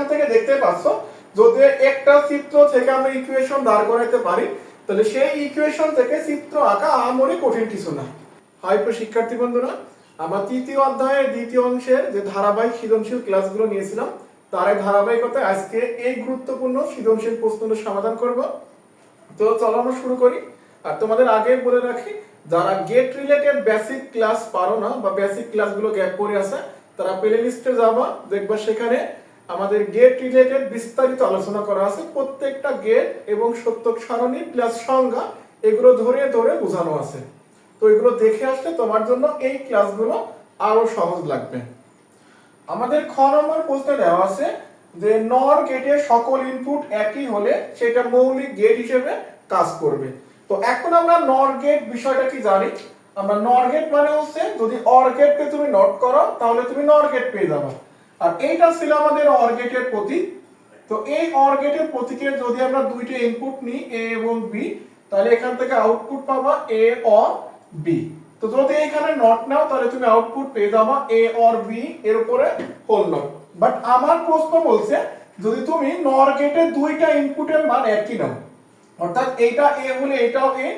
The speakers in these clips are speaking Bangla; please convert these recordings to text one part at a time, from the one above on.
এখান থেকে দেখতে পাচ্ছ যদি একটা চিত্র থেকে আমরা ইকুয়েশন দাঁড় করাইতে পারি, তাহলে সেই ইকুয়েশন থেকে চিত্র আঁকা আমরি কঠিন কিছু না। হাই প্রিয় শিক্ষার্থী বন্ধুরা, আমরা তৃতীয় অধ্যায়ের দ্বিতীয় অংশের যে ধারাবাহিক সৃজনশীল ক্লাসগুলো নিয়েছিলাম, তার ধারাবাহিকতায় আজকে এই গুরুত্বপূর্ণ সৃজনশীল প্রশ্নগুলো সমাধান করব। তো চলো আমরা শুরু করি। আর তোমাদের আগে বলে রাখি, যারা গেট রিলেটেড বেসিক ক্লাস পারো না বা বেসিক ক্লাসগুলো গ্যাপ করে আছে তারা প্লে লিস্টে যাবা, দেখবা সেখানে আমাদের গেট রিলেটেড বিস্তারিত আলোচনা করা আছে। প্রত্যেকটা গেট এবং সত্যক সারণী প্লাস সংজ্ঞা, এগুলো ধরে ধরে বোঝানো আছে। তো এগুলো দেখে আসলে তোমার জন্য এই ক্লাসগুলো আরও সহজ লাগবে। আমাদের খ নম্বর প্রশ্নে দেওয়া আছে যে নর গেটের সকল ইনপুট একই হলে সেটা মৌলিক গেট হিসেবে কাজ করবে। তো এখন আমরা নর গেট বিষয়টা কি জানি? আমরা নর গেট মানে হচ্ছে যদি অর গেটকে তুমি নট করো, তাহলে তুমি নর গেট পেয়ে যাবে। আর এইটা ছিল আমাদের অর গেটের প্রতীক। তো এই অর গেটের প্রতীকের যদি আমরা দুইটা ইনপুট নিই এ এবং বি তাহলে এখান থেকে আউটপুট পাবা এ অর বি তো যদি এখানে নট নাও, তাহলে তুমি আউটপুট পেয়ে যাবা এ অর বি এর উপরে হোল নট বাট আমার প্রশ্ন বলছে, যদি তুমি নর গেটে দুইটা ইনপুটের মান একই নাও, অর্থাৎ এটা এ হলে এটাও এ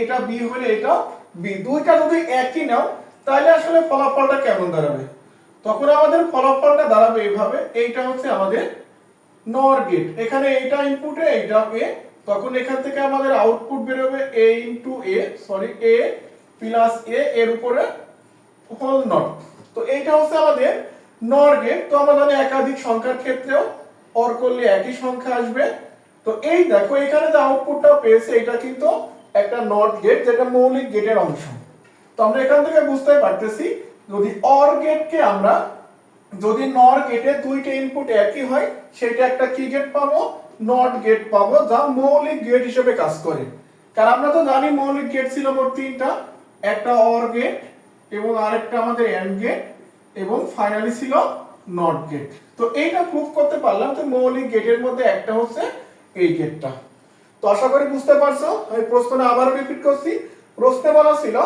এটা বি হলে এটাও বি দুইটা যদি একই নাও, তাহলে আসলে ফলাফলটা কেমন দাঁড়াবে? তখন আমাদের ফলাফলটা দাঁড়াবে এইভাবে। এইটা হচ্ছে আমাদের নর গেট এখানে এইটা ইনপুটে এইটা এ তখন এখান থেকে আমাদের আউটপুট বেরোবে A into A sorry A plus A এর উপরে হোল নট তো এইটা হচ্ছে আমাদের নর গেট তো আমরা জানি একাধিক সংখ্যার ক্ষেত্রেও অর করলে একই সংখ্যা আসবে। তো এই দেখো, এখানে যে আউটপুটটা পেয়েছে এটা কিন্তু একটা নট গেট যেটা মৌলিক গেটের অংশ। তো আমরা এখান থেকে বুঝতে পারতেছি যদি অর গেটকে আমরা, যদি নর গেটে দুইটা ইনপুট একই হয়, সেটা একটা কি গেট পাবো? নট গেট পাবো, যা মৌলিক গেট হিসেবে কাজ করে। কারণ আমরা তো জানি মৌলিক গেট ছিল মোট তিনটা। একটা অর গেট এবং আরেকটা আমাদের এন্ড গেট এবং ফাইনালি ছিল নট গেট তো এইটা প্রুফ করতে পারলাম যে মৌলিক গেটের মধ্যে একটা হচ্ছে এই গেটটা তো আশা করি বুঝতে পারছ। আমি প্রশ্নটা আবার রিপিট করছি। প্রশ্নে বলা ছিল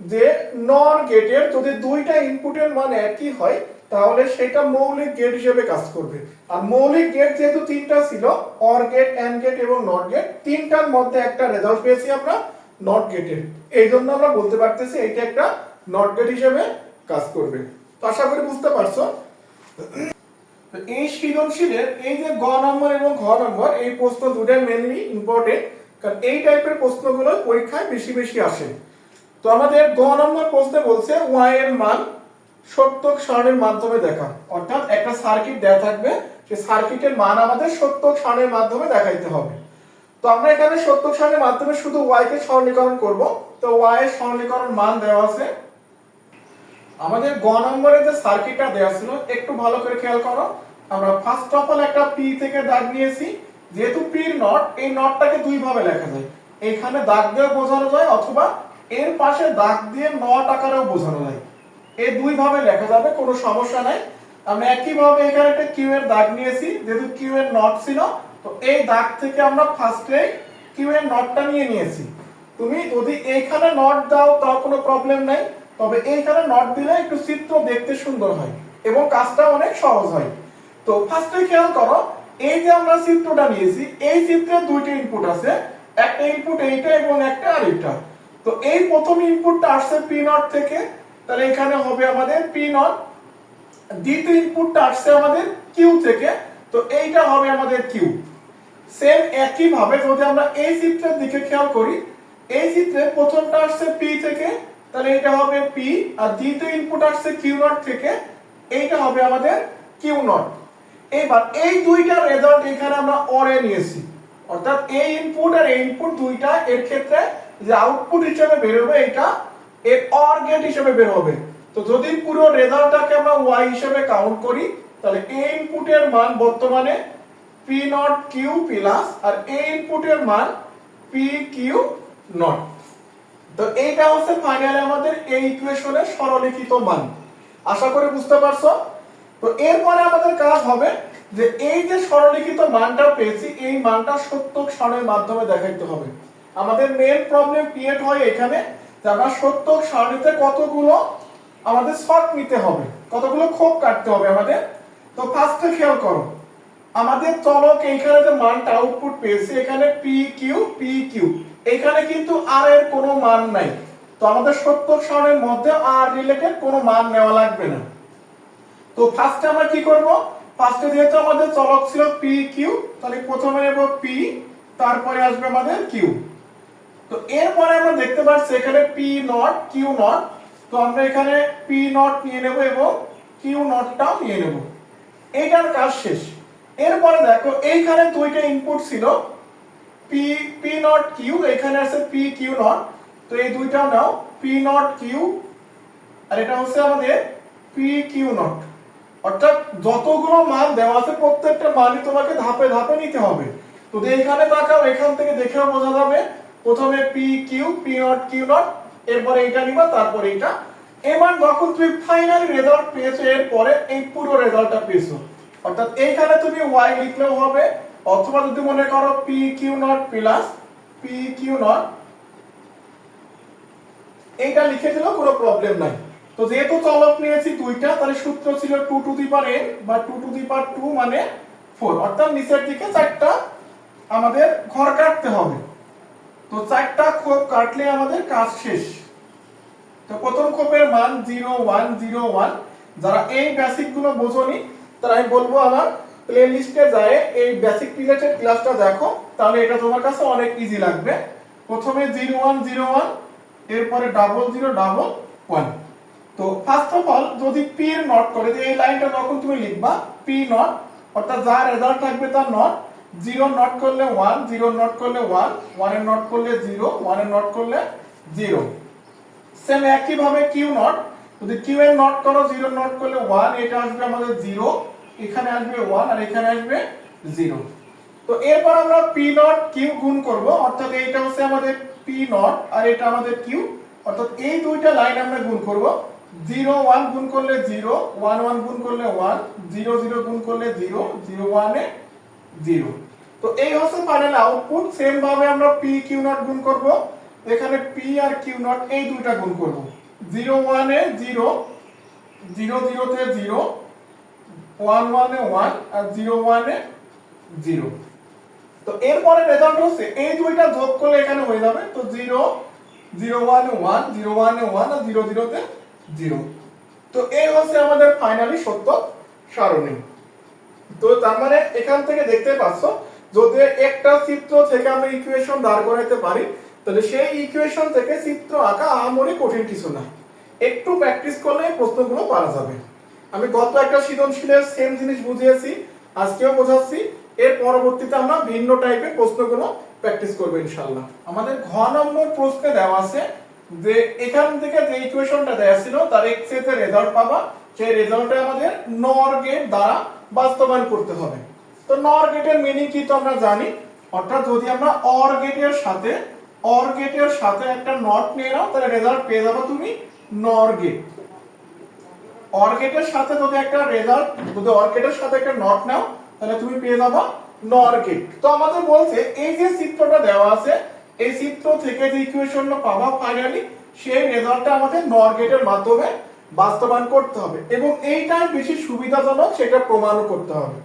যে নর গেটের যদি দুইটা ইনপুটের মান একই হয়, তাহলে সেটা মৌলিক গেট হিসেবে কাজ করবে। আর মৌলিক গেট যেহেতু তিনটা ছিল অর গেট এন্ড গেট এবং নট গেট তিনটার মধ্যে একটা রেজাল্ট পেয়েছি আমরা নট গেটের এই জন্য আমরা বলতে পারতেছি এটা একটা নট গেট হিসেবে কাজ করবে। আশা করি বুঝতে পারছ। এই সৃজনশীলের এই যে গ নম্বর এবং ঘ নম্বর, এই প্রশ্ন দুটাই মেনলি ইম্পর্টেন্ট কারণ এই টাইপের প্রশ্নগুলো পরীক্ষায় বেশি বেশি আসে। তো আমাদের গ নম্বর প্রশ্নে বলছে ওয়াই এর মান সত্যক সারণের মাধ্যমে দেখা। অর্থাৎ একটা সার্কিট দেয়া থাকবে, সেই সার্কিটের মান আমাদের সত্যক সারণের মাধ্যমে দেখাইতে হবে। তো আমরা এখানে সত্যক সারণের মাধ্যমে শুধু ওয়াই কে সরলীকরণ করব। তো ওয়াই এর সরলীকরণ মান দেওয়া আছে। আমাদের গ নম্বরে যে সার্কিটটা দেওয়া ছিল, একটু ভালো করে খেয়াল করো। আমরা ফার্স্ট অফ অল একটা পি থেকে দাগ নিয়েছি। যেহেতু পির নট, এই নটটাকে দুই ভাবে লেখা যায়। এখানে দাগ দিয়েও বোঝানো যায় অথবা এর পাশে দাগ দিয়ে নট আকারেও বোঝানো যায় এই দুই ভাবে লেখা যাবে, কোনো সমস্যা নাই। আমরা একই ভাবে এখানে একটা কিউ এর দাগ নিয়েছি, যেহেতু কিউ এর নট ছিল, তো এই দাগ থেকে আমরা ফার্স্টে কিউ এর নটটা নিয়ে নিয়েছি। তুমি যদি এইখানে নট দাও, তাও কোনো প্রবলেম নাই। তবে এইখানে নট দিলে একটু চিত্র দেখতে সুন্দর হয় এবং কাজটা অনেক সহজ হয়। তো ফার্স্টে খেয়াল করো, এই যে আমরা চিত্রটা নিয়েছি, এই চিত্রে দুইটা ইনপুট আছে, একটা ইনপুট এইটা এবং একটা আরেকটা। তো এই প্রথম ইনপুটটা আসছে পি নট থেকে, তাহলে এখানে হবে আমাদের পি নট দ্বিতীয় ইনপুটটা আসছে আমাদের কিউ থেকে, তো এইটা হবে আমাদের কিউ সেম একই ভাবে যদি আমরা এই চিত্রের দিকে খেয়াল করি, এই চিত্রে প্রথমটা আসছে পি থেকে, তাহলে এটা হবে পি আর দ্বিতীয় ইনপুট আসছে কিউ নট থেকে, এইটা হবে আমাদের কিউ নট এবার এই দুইটা রেজাল্ট এখানে আমরা অরে নিয়েছি। অর্থাৎ এই ইনপুট আর এই ইনপুট দুইটা এর ক্ষেত্রে যে আউটপুট হিসেবে বেরোবে এটা এর অর গেট হিসেবে বের হবে। তো যদি পুরো রেজাল্টটাকে আমরা ওয়াই হিসেবে কাউন্ট করি, তাহলে ইনপুটের মান বর্তমানে P not Q plus R ইনপুটের মান পি কিউ নট তো এইটা হচ্ছে ফাইনালি আমাদের এই ইকুয়েশনের সরলীকৃত মান। আশা করি বুঝতে পারছ? তো এরপরে আমাদের কাজ হবে যে এই যে সরলীকৃত মানটা পেয়েছি, এই মানটা সত্যক সারণের মাধ্যমে দেখাইতে হবে। আমাদের মেন প্রবলেম ক্রিয়েট হয় এখানে যে আমরা সত্যক সারণীতে কতগুলো আমাদের শর্ট নিতে হবে, কতগুলো খোপ কাটতে হবে আমাদের। তো ফার্স্টে খেয়াল করো, আমাদের চলক এইখানে যে মানটা আউটপুট পেয়েছে, এখানে পি কিউ পি কিউ এখানে কিন্তু আর এর কোনো মান নাই। তো আমাদের সত্তর সালের মধ্যে আর রিলেটেড কোনো মান নেওয়া লাগবে না। তো ফার্স্টে আমরা কি করব? ফার্স্টে যেহেতু আমাদের চলক ছিল পি কিউ তাহলে প্রথমে নেব পি তারপরে আসবে আমাদের কিউ তো এরপরে আমরা দেখতে পাচ্ছি এখানে পি নট কিউ নট তো আমরা এখানে পি নট নিয়ে নেব এবং কিউ নটটাও নিয়ে নেব। এইটার কাজ শেষ। এরপরে দেখো, এইখানে দুইটা ইনপুট ছিল। পি পি নট কিউ এখানে আছে পি কিউ নট তো এই দুইটাও নাও পি নট কিউ আর এটা হচ্ছে আমাদের পি কিউ নট অর্থাৎ যতগুলো মান দেওয়া আছে প্রত্যেকটা মানই তোমাকে ধাপে ধাপে নিতে হবে। তো এখানে তাকাও, এখান থেকে দেখেও বোঝা যাবে প্রথমে P Q P not Q not এরপরে এটা নিবা, তারপরে এটা এবার যখন তুমি ফাইনালি রেজাল্ট পেয়েছ, এরপরে এই পুরো রেজাল্টটা পেয়েছ। অর্থাৎ এইখানে তুমি ওয়াই লিখলেও হবে, অথবা যদি মনে করো P Q not plus P Q not এইটা লিখে দিলেও কোনো প্রবলেম নাই। তো যেহেতু চলক নিয়েছি দুইটা, তাহলে সূত্র ছিল two two the power N বা two two the power two মানে ফোর অর্থাৎ নিচের দিকে চারটা আমাদের ঘর কাটতে হবে। তো চারটা খোপ কাটলে আমাদের কাজ শেষ। তো প্রথম খোপের মান জিরো, ওয়ান জিরো, ওয়ান। যারা এই বেসিকগুলো বোঝনি, তারা আমি বলব আমার প্লে লিস্টে যায়, এই বেসিক রিলেটেড ক্লাসটা দেখো, তাহলে এটা তোমার কাছে অনেক ইজি লাগবে। প্রথমে জিরো, ওয়ান জিরো, ওয়ান, এরপরে ডাবল জিরো ডাবল ওয়ান তো ফার্স্ট অফ অল যদি পি এর নট করে এই লাইনটা যখন তুমি লিখবা পি নট অর্থাৎ যা রেজাল্ট থাকবে তার নট জিরো নট করলে ওয়ান, জিরো নট করলে ওয়ান ওয়ানের নট করলে জিরো, ওয়ানের নট করলে জিরো। সেম একই ভাবে কিউ নট, যদি কিউ এর নট করো, জিরো নট করলে ওয়ান, এটা আসবে আমাদের জিরো, এখানে আসবে ওয়ান আর এখানে আসবে জিরো। তো এরপর আমরা পি নট কিউ গুণ করব, অর্থাৎ এইটা হচ্ছে আমাদের পি নট আর এটা আমাদের কিউ। অর্থাৎ এই দুইটা লাইন আমরা গুণ করব। জিরো ওয়ান গুণ করলে জিরো, ওয়ান ওয়ান গুণ করলে ওয়ান, জিরো জিরো গুণ করলে জিরো জিরো ওয়ানে জিরো। তো এই হচ্ছে ফাইনাল আউটপুট সেম ভাবে আমরা পি কিউ নট গুণ করব। এখানে পি আর কিউ নট এই দুইটা গুণ করব। জিরো ওয়ানে জিরো জিরো জিরোতে জিরো ওয়ান ওয়ানে ওয়ান আর জিরো ওয়ানে জিরো তো এরপরে রেজাল্ট হচ্ছে, এই দুইটা যোগ করলে এখানে হয়ে যাবে, তো জিরো জিরো ওয়ানে ওয়ান জিরো ওয়ানে ওয়ান আর জিরো জিরোতে জিরো তো এই হচ্ছে আমাদের ফাইনালি সত্য সারণী। তো তার মানে এখান থেকে দেখতে পাচ্ছ, যদি একটা চিত্র থেকে আমরা ইকুয়েশন দাঁড় করাইতে পারি, তাহলে সেই ইকুয়েশন থেকে চিত্র আঁকা আহামরি কঠিন কিছু না। একটু প্র্যাকটিস করলে প্রশ্নগুলো পারা যাবে। আমি গত একটা সৃজনশীলের সেম জিনিস বুঝিয়েছি, আজকেও বোঝাচ্ছি, এর পরবর্তীতে আমরা ভিন্ন টাইপের প্রশ্নগুলো প্র্যাকটিস করব ইনশাল্লাহ আমাদের ঘ নম্বর প্রশ্নে দেওয়া আছে যে এখান থেকে যে ইকুয়েশনটা দেওয়া ছিল, তার এক্স রেজাল্ট পাবা। সেই রেজাল্টে আমাদের নর গেট দ্বারা বাস্তবায়ন করতে হবে। তো নর গেটের মিনিং কি তো আমরা জানি? অর্থাৎ যদি আমরা অর গেটের সাথে, অর গেটের সাথে একটা নট নিয়ে নাও, তাহলে রেজাল্ট পেয়ে যাবে তুমি নর গেট। অর গেটের সাথে যদি একটা রেজাল্ট যদি অর গেটের সাথে একটা নট নাও, তাহলে তুমি পেয়ে যাবা নর গেট। তো আমাদের বলছে, এই যে চিত্রটা দেওয়া আছে, এই চিত্র থেকে যে ইকুয়েশনটা পাবা ফাইনালি সেই রেজাল্টটা আমাদের নর গেটের মাধ্যমে বাস্তবায়ন করতে হবে এবং এইটাই বেশি সুবিধাজনক সেটা প্রমাণও করতে হবে।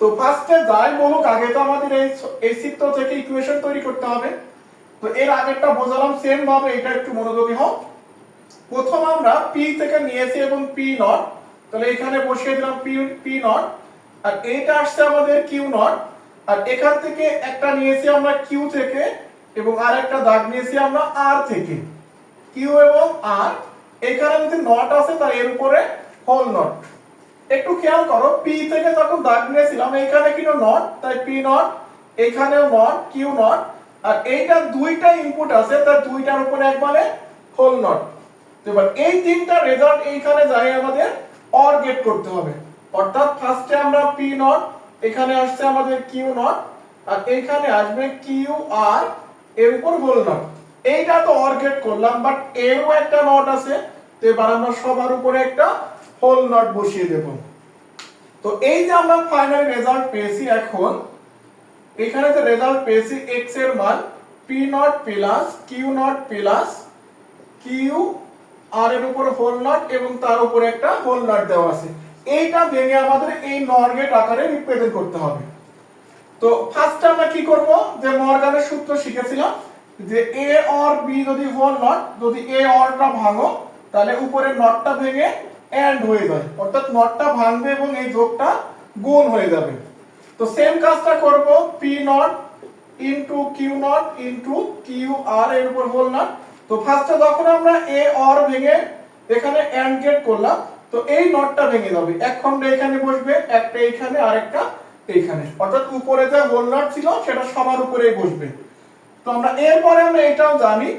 তো ফার্স্টে যাই বলুক, আগে তো আমাদের এই এই চিত্র থেকে ইকুয়েশন তৈরি করতে হবে। তো এর আগেরটা বোঝালাম সেম ভাবে, এটা একটু মনোযোগী হও। প্রথম আমরা পি থেকে নিয়েছি এবং পি নট তাহলে এখানে বসিয়ে দিলাম পি পি নট আর এইটা আসছে আমাদের কিউ নট আর এখান থেকে একটা নিয়েছি আমরা কিউ থেকে এবং আর একটা দাগ নিয়েছি আমরা আর থেকে। কিউ এবং আর এখানে যদি নট আছে তার এর উপরে হোল নট একটু খেয়াল করো পি থেকে যখন দাগ নিয়েছিলাম এখানে কিন্তু নট তাই পি নট এখানেও নট কিউ নট আর এইটা দুইটা ইনপুট আছে তার দুইটার উপরে একবারে হোল নট এবার এই তিনটা রেজাল্ট এইখানে যাই আমাদের অর গেট করতে হবে। অর্থাৎ ফার্স্টে আমরা পি নট এখানে আসছে আমাদের কিউ নট আর এইখানে আসবে কিউ আর এর উপর হোল নট এইটা তো অর গেট করলাম বাট এরও একটা নট আছে, তো এবার আমরা সবার উপরে একটা হোল নট বসিয়ে দেব। তো এই যে আমরা ফাইনাল রেজাল্ট পেয়েছি এখন, এখানে যে রেজাল্ট পেয়েছি x এর মান, p not plus q not plus q আর এর উপর হোল নট এবং তার উপরে একটা হোল নট দেওয়া আছে। এইটা ভেঙে আমাদের এই নর গেট আকারে রিপ্রেজেন্ট করতে হবে। তো ফার্স্ট আমরা কি করব? যে মর্গানের সূত্র শিখেছিলাম যে এ অর বি যদি হোল নট, যদি এ অরটা ভাঙো, তাহলে উপরের নটটা ভেঙে এন্ড হয়ে যায়। অর্থাৎ নটটা ভাঙবে এবং এই যোগটা গুণ হয়ে যাবে। তো সেম কাজটা করব P not into Q not into Q আর এর উপর হোল নট তো ফার্স্টে যখন আমরা এ অর ভেঙে এখানে এন্ড গেট করলাম, তো এই নটটা ভেঙে যাবে। এক খন্ড এখানে বসবে, একটা এইখানে আর একটা এইখানে। অর্থাৎ উপরে যে হোল নট ছিল, সেটা সবার উপরেই বসবে। তো আমরা এরপরে আমরা এটাও জানি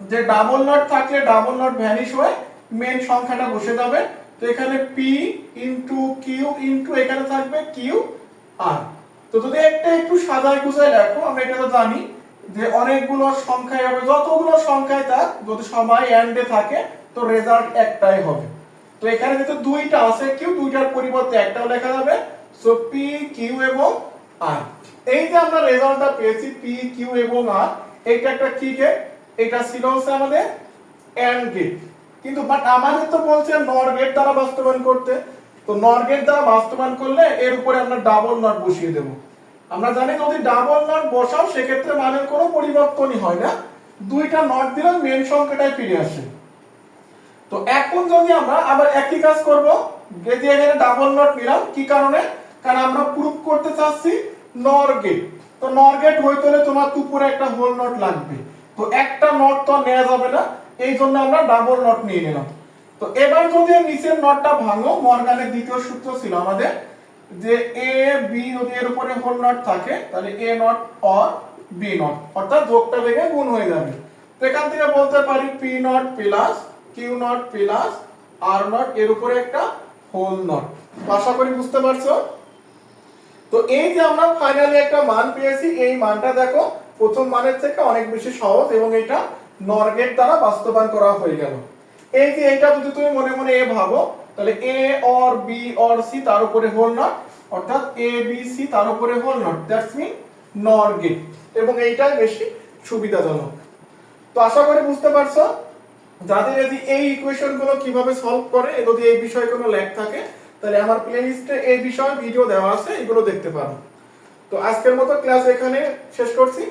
যে ডাবল নট থাকলে ডাবল নট ভ্যানিশ হয়ে মেন সংখ্যাটা বসে যাবে। তো এখানে পি ইনটু কিউ ইনটু এখানে থাকবে কিউ আর তো যদি একটা একটু গুছায় আমরা এটা তো জানি যে অনেকগুলো সংখ্যায় হবে, যতগুলো সংখ্যায় থাক, যদি সবাই এন্ডে থাকে, তো রেজাল্ট একটাই হবে। তো এখানে যেহেতু দুইটা আছে কিউ দুইটার পরিবর্তে একটাও লেখা যাবে। সো পি কিউ এবং আর এই যে আমরা রেজাল্টটা পেয়েছি পি কিউ এবং আর এটা একটা কি গেট এটা ছিল হচ্ছে আমাদের এন্ড গেট কিন্তু বাট আমাদের তো বলছে নর গেট দ্বারা বাস্তবায়ন করতে। তো নর গেট দ্বারা বাস্তবায়ন করলে এর উপরে আমরা ডাবল নট বসিয়ে দেব। আমরা জানি যদি ডাবল নট বসাও, সেক্ষেত্রে মানের কোনো পরিবর্তনই হয় না। দুইটা নট দিলে মেন সংখ্যাটাই ফিরে আসে। তো এখন যদি আমরা আবার একই কাজ করব, যে এখানে ডাবল নট নিলাম, কি কারণে? কারণ আমরা প্রুফ করতে চাচ্ছি নর গেট তো নর গেট হইতে হলে তোমার উপরে একটা হোল নট লাগবে। তো একটা নট তো নেওয়া যাবে না, এই জন্য আমরা ডাবল নট নিয়ে নিলাম। তো এবার যদি নিচের নটটা ভাঙো, মর্গানের দ্বিতীয় সূত্র ছিল আমাদের যে এ বি যদি এর উপরে হোল নট থাকে, তাহলে A not or B not অর্থাৎ যোগটা ভেঙে গুণ হয়ে যাবে। তো এখান থেকে বলতে পারি P not plus Q not plus R not এর উপরে একটা হোল নট আশা করি বুঝতে পারছ? তো এই যে আমরা ফাইনালি একটা মান পেয়েছি, এই মানটা দেখো, প্রথম মানের থেকে অনেক বেশি সহজ এবং এটা নরগেট দ্বারা বাস্তবায়ন করা হয়ে গেল। এই যে এটা যদি তুমি মনে মনে এ ভাবো, তাহলে A or B or C তার উপরে হোল নট অর্থাৎ এ বি সি তার উপরে হোল নট দ্যাটস মিন নর গেট, এবং এইটাই বেশি সুবিধাজনক। তো আশা করি বুঝতে পারছ, যাদের যদি এই ইকুয়েশনগুলো কীভাবে সলভ করে, যদি এই বিষয়ে কোনো ল্যাগ থাকে তাহলে আমার প্লেলিস্টে এই বিষয়ে ভিডিও দেওয়া আছে, এগুলো দেখতে পারো। তো আজকের মতো ক্লাস এখানে শেষ করছি।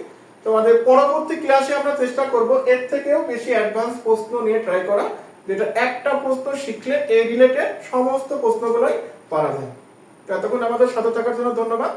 তোমাদের পরবর্তী ক্লাসে আমরা চেষ্টা করব এর থেকেও বেশি অ্যাডভান্স প্রশ্ন নিয়ে ট্রাই করা, যেটা একটা প্রশ্ন শিখলে এই রিলেটেড সমস্ত প্রশ্নগুলোই পারা যায়। এতক্ষণ আমাদের সাথে থাকার জন্য ধন্যবাদ।